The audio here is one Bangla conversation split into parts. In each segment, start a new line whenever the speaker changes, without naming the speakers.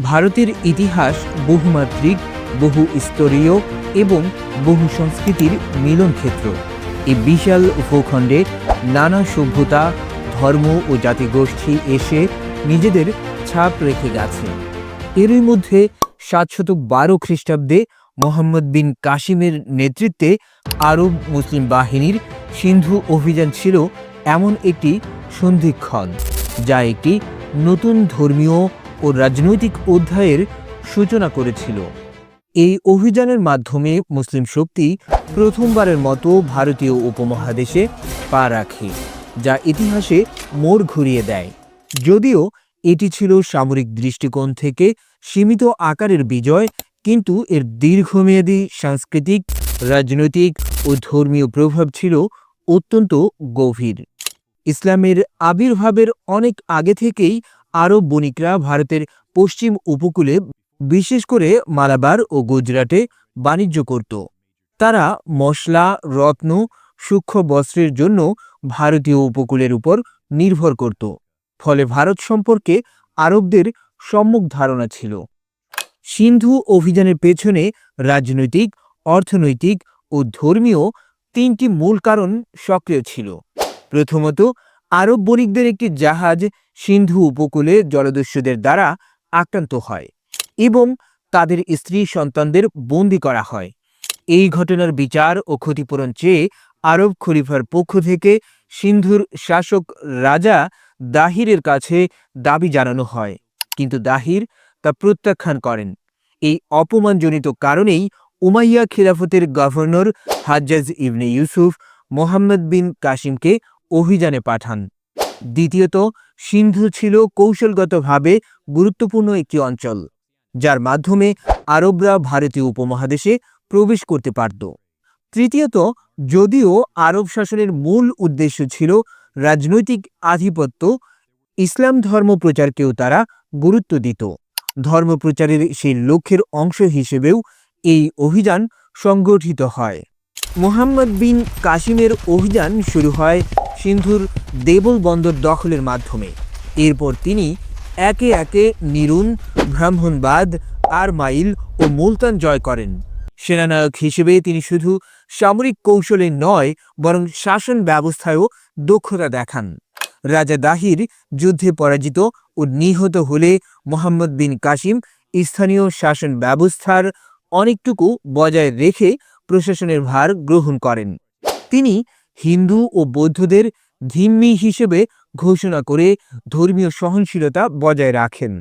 ভারতের ইতিহাস বহুমাত্রিক, বহু স্তরীয় এবং বহু সংস্কৃতির মিলন ক্ষেত্র। এই বিশাল ভূখণ্ডে নানা সভ্যতা, ধর্ম ও জাতিগোষ্ঠী এসে নিজেদের ছাপ রেখে গেছে। এরই মধ্যে সাতশত বারো খ্রিস্টাব্দে মোহাম্মদ বিন কাশিমের নেতৃত্বে আরব মুসলিম বাহিনীর সিন্ধু অভিযান ছিল এমন একটি সন্ধিক্ষণ, যা একটি নতুন ধর্মীয় ও রাজনৈতিক অধ্যায়ের সূচনা করেছিল। এই অভিযানের মাধ্যমে মুসলিম শক্তি প্রথমবারের মতো ভারতীয় উপমহাদেশে পা রাখে, যা ইতিহাসে মোড় ঘুরিয়ে দেয়। যদিও এটি ছিল সামরিক দৃষ্টিকোণ থেকে সীমিত আকারের বিজয়, কিন্তু এর দীর্ঘমেয়াদী সাংস্কৃতিক, রাজনৈতিক ও ধর্মীয় প্রভাব ছিল অত্যন্ত গভীর। ইসলামের আবির্ভাবের অনেক আগে থেকেই আরব বণিকরা ভারতের পশ্চিম উপকূলে, বিশেষ করে মালাবার ও গুজরাটে বাণিজ্য করত। তারা মশলা, রত্ন, সূক্ষ্ম বস্ত্রের জন্য ভারতীয় উপকূলের উপর নির্ভর করত। ফলে ভারত সম্পর্কে আরবদের সম্মুখ ধারণা ছিল। সিন্ধু অভিযানের পেছনে রাজনৈতিক, অর্থনৈতিক ও ধর্মীয় তিনটি মূল কারণ সক্রিয় ছিল। প্রথমত, আরব বণিকদের একটি জাহাজ সিন্ধু উপকূলে জলদস্যুদের দ্বারা আক্রান্ত হয় এবং তাদের স্ত্রী সন্তানদের বন্দী করা হয়। এই ঘটনার বিচার ও ক্ষতিপূরণ চেয়ে আরব খলিফার পক্ষ থেকে সিন্ধুর শাসক রাজা দাহিরের কাছে দাবি জানানো হয়। কিন্তু দাহির তা প্রত্যাখ্যান করেন। এই অপমানজনিত কারণেই Umayya খিলাফতের governor Hajjaj ibn Yusuf Muhammad bin কাসিমকে অভিযানে পাঠান। দ্বিতীয়ত, সিন্ধু ছিল কৌশলগতভাবে গুরুত্বপূর্ণ একটি অঞ্চল, যার মাধ্যমে আরবরা ভারতীয় উপমহাদেশে প্রবেশ করতে পারত। তৃতীয়ত, যদিও আরব শাসনের মূল উদ্দেশ্য ছিল রাজনৈতিক আধিপত্য, ইসলাম ধর্ম প্রচারকেও তারা গুরুত্ব দিত। ধর্ম প্রচারের সেই লক্ষ্যের অংশ হিসেবেও এই অভিযান সংগঠিত হয়। মোহাম্মদ বিন কাসিমের অভিযান শুরু হয় সিন্ধুর দেবল বন্দর দখলের মাধ্যমে। এরপর তিনি একে একে নিরুন, ব্রাহ্মণবাদ, আরমাইল ও মুলতান জয় করেন। সেনানায়ক হিসেবে তিনি শুধু সামরিক কৌশলে নয়, বরং শাসন ব্যবস্থায়ও দক্ষতা দেখান। রাজা দাহির যুদ্ধে পরাজিত ও নিহত হলে মোহাম্মদ বিন কাসিম স্থানীয় শাসন ব্যবস্থার অনেকটুকু বজায় রেখে প্রশাসনের ভার গ্রহণ করেন। তিনি হিন্দু ও বৌদ্ধদের ধিম্মি হিসেবে ঘোষণা করে ধর্মীয় সহনশীলতা বজায় রাখেন,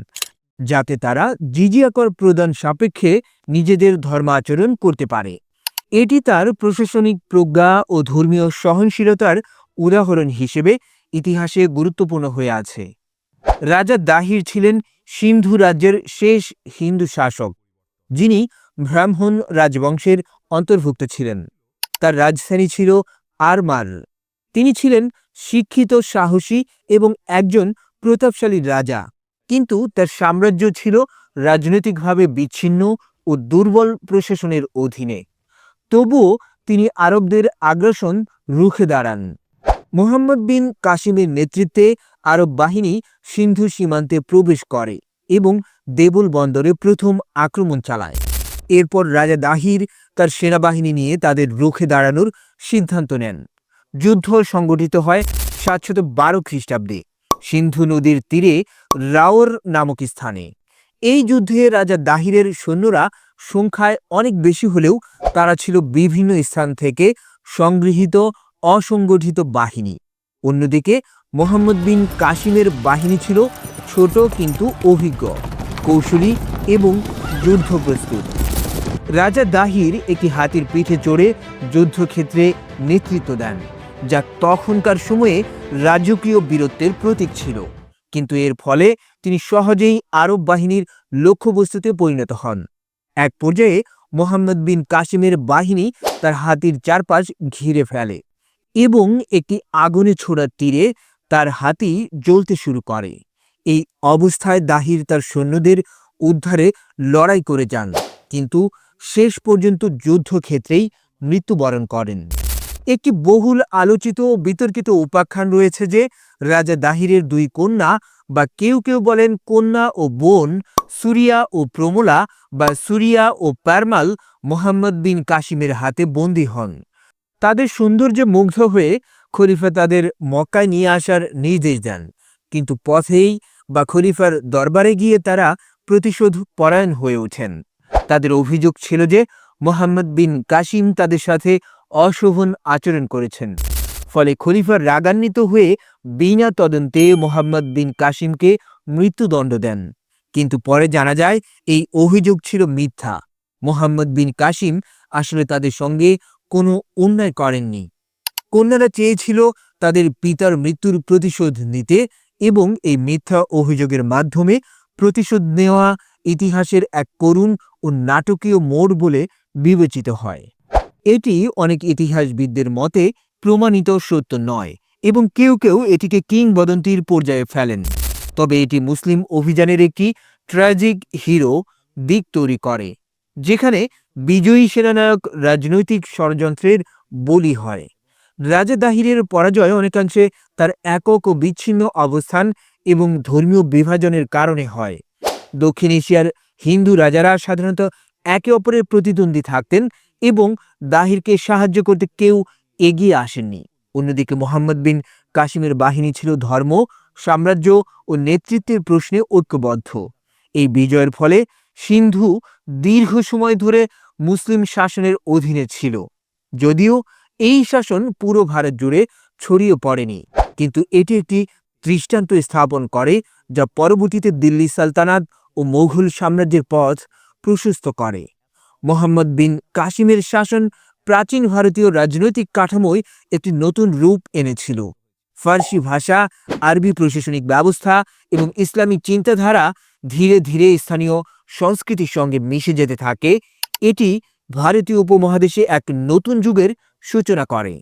যাতে তারা জিজিয়া কর প্রদান সাপেক্ষে নিজেদের ধর্মাচরণ করতে পারে। এটি তার প্রশাসনিক প্রজ্ঞা ও ধর্মীয় সহনশীলতার উদাহরণ হিসেবে ইতিহাসে গুরুত্বপূর্ণ হয়ে আছে। রাজা দাহির ছিলেন সিন্ধু রাজ্যের শেষ হিন্দু শাসক, যিনি ব্রাহ্মণ রাজবংশের অন্তর্ভুক্ত ছিলেন। তার রাজধানী ছিল আরমার। তিনি ছিলেন শিক্ষিত, সাহসী এবং একজন প্রতাপশালী রাজা। কিন্তু তার সাম্রাজ্য ছিল রাজনৈতিকভাবে বিচ্ছিন্ন ও দুর্বল প্রশাসনের অধীনে। তবুও তিনি আরবদের আগ্রাসন রুখে দাঁড়ান। মোহাম্মদ বিন কাসিমের নেতৃত্বে আরব বাহিনী সিন্ধু সীমান্তে প্রবেশ করে এবং দেবুল বন্দরে প্রথম আক্রমণ চালায়। এরপর রাজা দাহির তার সেনাবাহিনী নিয়ে তাদের রুখে দাঁড়ানোর সিদ্ধান্ত নেন। যুদ্ধ সংগঠিত হয় সাতশত বারো খ্রিস্টাব্দে, সিন্ধু নদীর তীরে রাওর নামক স্থানে। এই যুদ্ধে রাজা দাহিরের সৈন্যরা সংখ্যায় অনেক বেশি হলেও তারা ছিল বিভিন্ন স্থান থেকে সংগৃহীত অসংগঠিত বাহিনী। অন্যদিকে মোহাম্মদ বিন কাসিমের বাহিনী ছিল ছোট কিন্তু অভিজ্ঞ, কৌশলী এবং যুদ্ধ প্রস্তুত রাজা দাহির একটি হাতির পিঠে চড়ে যুদ্ধক্ষেত্রে নেতৃত্ব দেন, যা তখনকার সময়ে রাজকীয় বীরত্বের প্রতীক ছিল। কিন্তু এর ফলে তিনি সহজেই আরব বাহিনীর লক্ষ্যবস্তুতে পরিণত হন। এক পর্যায়ে মোহাম্মদ বিন কাসিমের বাহিনী তার হাতির চারপাশ ঘিরে ফেলে এবং একটি আগুনে ছোড়া তীরে তার হাতি জ্বলতে শুরু করে। এই অবস্থায় দাহির তার সৈন্যদের উদ্ধারে লড়াই করে যান, কিন্তু শেষ পর্যন্ত যুদ্ধক্ষেত্রেই মৃত্যুবরণ করেন। একটি বহুল আলোচিত ও বিতর্কিত উপাখ্যান রয়েছে যে, রাজা দাহিরের দুই কন্যা বা কেউ কেউ বলেন কন্যা ও বোন, সুরিয়া ও প্রমোলা বা সুরিয়া ও প্যারমাল মোহাম্মদ বিন কাশিমের হাতে বন্দী হন। তাদের সৌন্দর্যে মুগ্ধ হয়ে খলিফা তাদের মক্কায় নিয়ে আসার নির্দেশ দেন। কিন্তু পথেই বা খলিফার দরবারে গিয়ে তারা প্রতিশোধ পরায়ণ হয়ে ওঠেন। তাদের অভিযোগ ছিল যে মোহাম্মদ বিন কাসিম তাদের সাথে অশোভন আচরণ করেছেন। ফলে খলিফার রাগান্বিত হয়ে বিনা তদন্তে মোহাম্মদ বিন কাসিমকে মৃত্যুদণ্ড দেন। কিন্তু পরে জানা যায়, এই অভিযোগ ছিল মিথ্যা। মোহাম্মদ বিন কাসিম আসলে তাদের সঙ্গে কোনো অন্যায় করেননি। কন্যারা চেয়েছিল তাদের পিতার মৃত্যুর প্রতিশোধ নিতে এবং এই মিথ্যা অভিযোগের মাধ্যমে প্রতিশোধ নেওয়া ইতিহাসের এক করুণ ও নাটকীয় মোড় বলে বিবেচিত হয়। এটি অনেক ইতিহাসবিদদের মতে প্রমাণিত সত্য নয় এবং কেউ কেউ এটিকে কিংবদন্তির পর্যায়ে ফেলেন। তবে এটি মুসলিম অভিযানের একটি ট্র্যাজিক হিরো দিক তৈরি করে, যেখানে বিজয়ী সেনানায়ক রাজনৈতিক ষড়যন্ত্রের বলি হয়। রাজা দাহিরের পরাজয় অনেকাংশে তার একক ও বিচ্ছিন্ন অবস্থান এবং ধর্মীয় বিভাজনের কারণে হয়। দক্ষিণ এশিয়ার হিন্দু রাজারা সাধারণত একে অপরের প্রতিদ্বন্দ্বী থাকতেন এবং দাহিরকে সাহায্য করতে কেউ এগিয়ে আসেননি। অন্যদিকে মোহাম্মদ বিন কাশিমের বাহিনী ছিল ধর্ম, সাম্রাজ্য ও নেতৃত্বের প্রশ্নে ঐক্যবদ্ধ। এই বিজয়ের ফলে সিন্ধু দীর্ঘ সময় ধরে মুসলিম শাসনের অধীনে ছিল। যদিও এই শাসন পুরো ভারত জুড়ে ছড়িয়ে পড়েনি, কিন্তু এটি একটি দৃষ্টান্ত স্থাপন করে, যা পরবর্তীতে দিল্লি সালতানাত ও মোঘল সাম্রাজ্যের পথ প্রশস্ত করে। মোহাম্মদ বিন কাসিমের শাসন প্রাচীন ভারতীয় রাজনৈতিক কাঠামোয় একটি নতুন রূপ এনেছিল। ফার্সি ভাষা, আরবি প্রশাসনিক ব্যবস্থা এবং ইসলামিক চিন্তাধারা ধীরে ধীরে স্থানীয় সংস্কৃতির সঙ্গে মিশে যেতে থাকে। এটি ভারতীয় উপমহাদেশে এক নতুন যুগের সূচনা করে,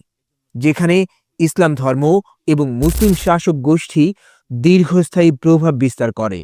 যেখানে ইসলাম ধর্ম এবং মুসলিম শাসক গোষ্ঠী দীর্ঘস্থায়ী প্রভাব বিস্তার করে।